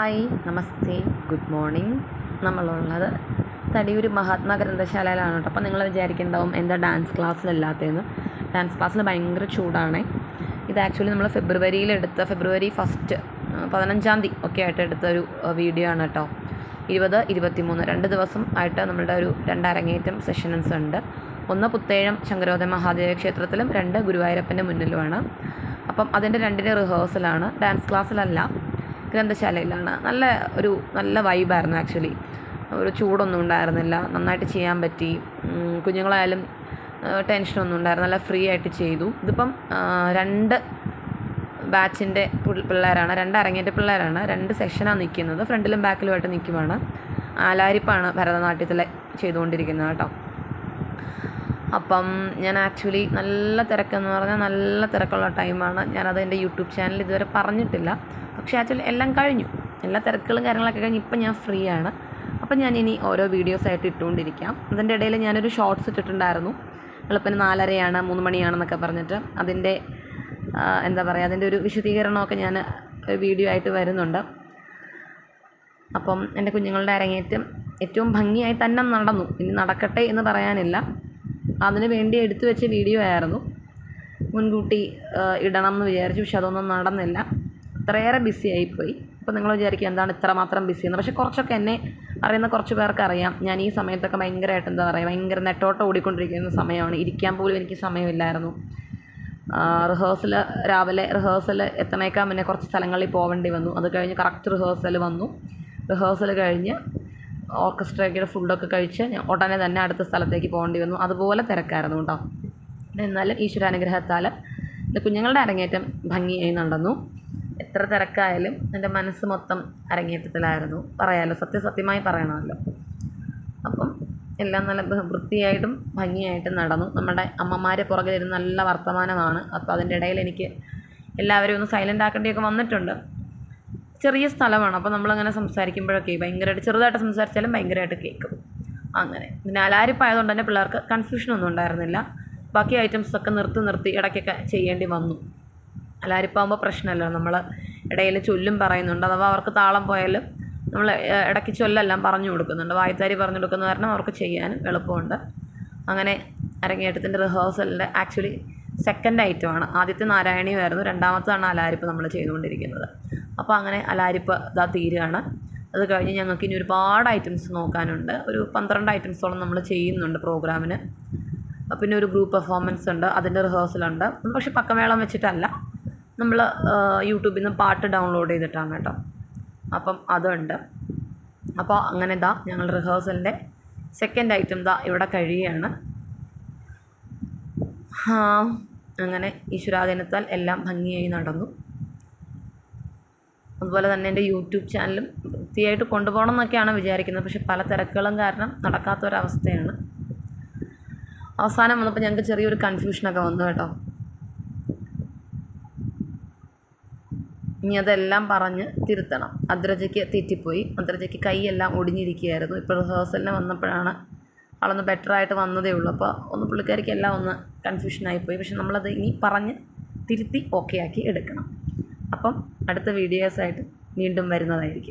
Hi നമസ്തേ good morning. നമ്മളുള്ളത് തടിയൂർ മഹാത്മാ ഗ്രന്ഥശാലയിലാണ് കേട്ടോ. അപ്പോൾ നിങ്ങൾ വിചാരിക്കുന്നുണ്ടാവും എന്താ ഡാൻസ് ക്ലാസ്സിലല്ലാത്തതെന്ന്. ഡാൻസ് ക്ലാസ്സിൽ ഭയങ്കര ചൂടാണ്. ഇത് ആക്ച്വലി നമ്മൾ ഫെബ്രുവരിയിൽ എടുത്ത ഫെബ്രുവരി ഫസ്റ്റ് പതിനഞ്ചാം തീയതി ഒക്കെ ആയിട്ട് എടുത്ത ഒരു വീഡിയോ ആണ് കേട്ടോ. ഇരുപത് ഇരുപത്തിമൂന്ന് രണ്ട് ദിവസം ആയിട്ട് നമ്മളുടെ ഒരു രണ്ട് അരങ്ങേറ്റം സെഷൻസ് ഉണ്ട്. ഒന്ന് പുത്തേഴം ശങ്കരോദയ മഹാദേവ ക്ഷേത്രത്തിലും രണ്ട് ഗുരുവായൂരപ്പന്റെ മുന്നിലുമാണ്. അപ്പം അതിന്റെ രണ്ടിന്റെ റിഹേഴ്സലാണ് ഡാൻസ് ക്ലാസ്സിലല്ല. ഗ്രന്ഥശാലയിലാണ്. നല്ല ഒരു നല്ല വൈബായിരുന്നു ആക്ച്വലി ഒരു ചൂടൊന്നും ഉണ്ടായിരുന്നില്ല. നന്നായിട്ട് ചെയ്യാൻ പറ്റി. കുഞ്ഞുങ്ങളായാലും ടെൻഷനൊന്നും ഉണ്ടായിരുന്നില്ല. നല്ല ഫ്രീ ആയിട്ട് ചെയ്തു. ഇതിപ്പം രണ്ട് ബാച്ചിന്റെ പിള്ളേരാണ്. രണ്ട് അരങ്ങേറ്റ പിള്ളേരാണ്. രണ്ട് സെക്ഷനാണ് നിൽക്കുന്നത്. ഫ്രണ്ടിലും ബാക്കിലുമായിട്ട് നിൽക്കുവാണ്. ആലാരിപ്പാണ് ഭരതനാട്യത്തിൽ ചെയ്തുകൊണ്ടിരിക്കുന്നത് കേട്ടോ. അപ്പം ഞാൻ ആക്ച്വലി നല്ല തിരക്കെന്ന് പറഞ്ഞാൽ നല്ല തിരക്കുള്ള ടൈമാണ് ഞാനത് എന്റെ യൂട്യൂബ് ചാനൽ ഇതുവരെ പറഞ്ഞിട്ടില്ല. പക്ഷേ ആക്ച്വലി എല്ലാം കഴിഞ്ഞു. എല്ലാ തിരക്കുകളും കാര്യങ്ങളൊക്കെ കഴിഞ്ഞ് ഇപ്പം ഞാൻ ഫ്രീ ആണ്. അപ്പം ഞാൻ ഇനി ഓരോ വീഡിയോസ് ആയിട്ട് ഇട്ടുകൊണ്ടിരിക്കാം. അതിന്റെ ഇടയിൽ ഞാനൊരു ഷോർട്സ് ഇട്ടിട്ടുണ്ടായിരുന്നു. വെളുപ്പിന് നാലരയാണ് മൂന്ന് മണിയാണെന്നൊക്കെ പറഞ്ഞിട്ട് അതിന്റെ എന്താ പറയുക അതിന്റെ ഒരു വിശദീകരണമൊക്കെ ഞാൻ വീഡിയോ ആയിട്ട് വരുന്നുണ്ട്. അപ്പം എന്റെ കുഞ്ഞുങ്ങളുടെ അരങ്ങേറ്റം ഏറ്റവും ഭംഗിയായി തന്നെ നടന്നു. ഇനി നടക്കട്ടെ എന്ന് പറയാനില്ല. അതിനു വേണ്ടി എടുത്തു വെച്ച വീഡിയോ ആയിരുന്നു. മുൻകൂട്ടി ഇടണം എന്ന് വിചാരിച്ചു. പക്ഷെ അതൊന്നും നടന്നില്ല. അത്രയേറെ ബിസി ആയിപ്പോയി. അപ്പോൾ നിങ്ങൾ വിചാരിക്കും എന്താണ് ഇത്രമാത്രം ബിസി എന്ന്. പക്ഷേ കുറച്ചൊക്കെ എന്നെ അറിയുന്ന കുറച്ച് പേർക്ക് അറിയാം. ഞാൻ ഈ സമയത്തൊക്കെ ഭയങ്കരമായിട്ട് എന്താ പറയുക ഭയങ്കര നെട്ടോട്ടം ഓടിക്കൊണ്ടിരിക്കുന്ന സമയമാണ്. ഇരിക്കാൻ പോലും എനിക്ക് സമയമില്ലായിരുന്നു. റിഹേഴ്സൽ രാവിലെ റിഹേഴ്സൽ എത്തണേക്കാൻ മുന്നേ കുറച്ച് സ്ഥലങ്ങളിൽ പോകേണ്ടി വന്നു. അത് കഴിഞ്ഞ് കറക്റ്റ് റിഹേഴ്സൽ വന്നു. റിഹേഴ്സൽ കഴിഞ്ഞ് ഓർക്കസ്ട്രയ്ക്കുടെ ഫുഡൊക്കെ കഴിച്ച് ഞാൻ ഉടനെ തന്നെ അടുത്ത സ്ഥലത്തേക്ക് പോകേണ്ടി വന്നു. അതുപോലെ തിരക്കായിരുന്നു കേട്ടോ. എന്നാലും ഈശ്വരാനുഗ്രഹത്താൽ കുഞ്ഞുങ്ങളുടെ അരങ്ങേറ്റം ഭംഗിയായി നടന്നു. എത്ര തിരക്കായാലും എന്റെ മനസ്സ് മൊത്തം അരങ്ങേറ്റത്തിലായിരുന്നു. പറയാമല്ലോ സത്യസത്യമായി പറയണമല്ലോ. അപ്പം എല്ലാം നല്ല വൃത്തിയായിട്ടും ഭംഗിയായിട്ടും നടന്നു. നമ്മുടെ അമ്മമാരെ പുറകിലിരുന്ന് നല്ല വർത്തമാനമാണ്. അപ്പോൾ അതിന്റെ ഇടയിൽ എനിക്ക് എല്ലാവരും ഒന്ന് സൈലന്റ് ആക്കേണ്ടിയൊക്കെ വന്നിട്ടുണ്ട്. ചെറിയ സ്ഥലമാണ്. അപ്പോൾ നമ്മളങ്ങനെ സംസാരിക്കുമ്പോഴൊക്കെ ഭയങ്കരമായിട്ട് ചെറുതായിട്ട് സംസാരിച്ചാലും ഭയങ്കരമായിട്ട് കേൾക്കും. അങ്ങനെ. പിന്നെ അലാരിപ്പായതുകൊണ്ട് തന്നെ പിള്ളേർക്ക് കൺഫ്യൂഷനൊന്നും ഉണ്ടായിരുന്നില്ല. ബാക്കി ഐറ്റംസൊക്കെ നിർത്തി നിർത്തി ഇടയ്ക്കൊക്കെ ചെയ്യേണ്ടി വന്നു. അലാരിപ്പാകുമ്പോൾ പ്രശ്നമല്ല. നമ്മൾ ഇടയിൽ ചൊല്ലും പറയുന്നുണ്ട്. അഥവാ അവർക്ക് താളം പോയാലും നമ്മൾ ഇടയ്ക്ക് ചൊല്ലെല്ലാം പറഞ്ഞു കൊടുക്കുന്നുണ്ട്. വായത്താരി പറഞ്ഞു കൊടുക്കുന്ന കാരണം അവർക്ക് ചെയ്യാനും എളുപ്പമുണ്ട്. അങ്ങനെ അരങ്ങേറ്റത്തിന്റെ റിഹേഴ്സലിന്റെ ആക്ച്വലി സെക്കൻഡ് ഐറ്റമാണ്. ആദ്യത്തെ നാരായണിയുമായിരുന്നു. രണ്ടാമത്താണ് അലാരിപ്പ് നമ്മൾ ചെയ്തുകൊണ്ടിരിക്കുന്നത്. അപ്പോൾ അങ്ങനെ അലാരിപ്പ് ഇതാ തീരുകയാണ്. അത് കഴിഞ്ഞ് ഞങ്ങൾക്ക് ഇനി ഒരുപാട് ഐറ്റംസ് നോക്കാനുണ്ട്. ഒരു പന്ത്രണ്ട് ഐറ്റംസോളം നമ്മൾ ചെയ്യുന്നുണ്ട് പ്രോഗ്രാമിന്. പിന്നെ ഒരു ഗ്രൂപ്പ് പെർഫോമൻസ് ഉണ്ട്. അതിന്റെ റിഹേഴ്സലുണ്ട് പക്ഷേ പക്കമേളം വെച്ചിട്ടല്ല. നമ്മൾ യൂട്യൂബിൽ നിന്ന് പാട്ട് ഡൗൺലോഡ് ചെയ്തിട്ടാണ് കേട്ടോ. അപ്പം അതുണ്ട്. അപ്പോൾ അങ്ങനെ ഇതാ ഞങ്ങൾ റിഹേഴ്സലിന്റെ സെക്കൻഡ് ഐറ്റം ദാ ഇവിടെ കഴിയുകയാണ്. അങ്ങനെ ഈശ്വരാധീനത്താൽ എല്ലാം ഭംഗിയായി നടന്നു. അതുപോലെ തന്നെ എന്റെ യൂട്യൂബ് ചാനലും വൃത്തിയായിട്ട് കൊണ്ടുപോകണം എന്നൊക്കെയാണ് വിചാരിക്കുന്നത്. പക്ഷെ പല തിരക്കുകളും കാരണം നടക്കാത്തൊരവസ്ഥയാണ്. അവസാനം വന്നപ്പോൾ ഞങ്ങൾക്ക് ചെറിയൊരു കൺഫ്യൂഷനൊക്കെ വന്നു കേട്ടോ. ഇനി അതെല്ലാം പറഞ്ഞ് തിരുത്തണം. അദ്രജയ്ക്ക് തെറ്റിപ്പോയി. അദ്രജയ്ക്ക് കൈയെല്ലാം ഒടിഞ്ഞിരിക്കുകയായിരുന്നു. ഇപ്പോൾ റിഹേഴ്സലിന് വന്നപ്പോഴാണ് ആളൊന്ന് ബെറ്റർ ആയിട്ട് വന്നതേ ഉള്ളൂ. അപ്പോൾ ഒന്ന് പുള്ളിക്കാരിക്ക് എല്ലാം ഒന്ന് കൺഫ്യൂഷനായിപ്പോയി പക്ഷെ നമ്മളത് ഇനി പറഞ്ഞ് തിരുത്തി ഓക്കെ ആക്കി എടുക്കണം. അപ്പം അടുത്ത വീഡിയോസായിട്ട് വീണ്ടും വരുന്നതായിരിക്കും.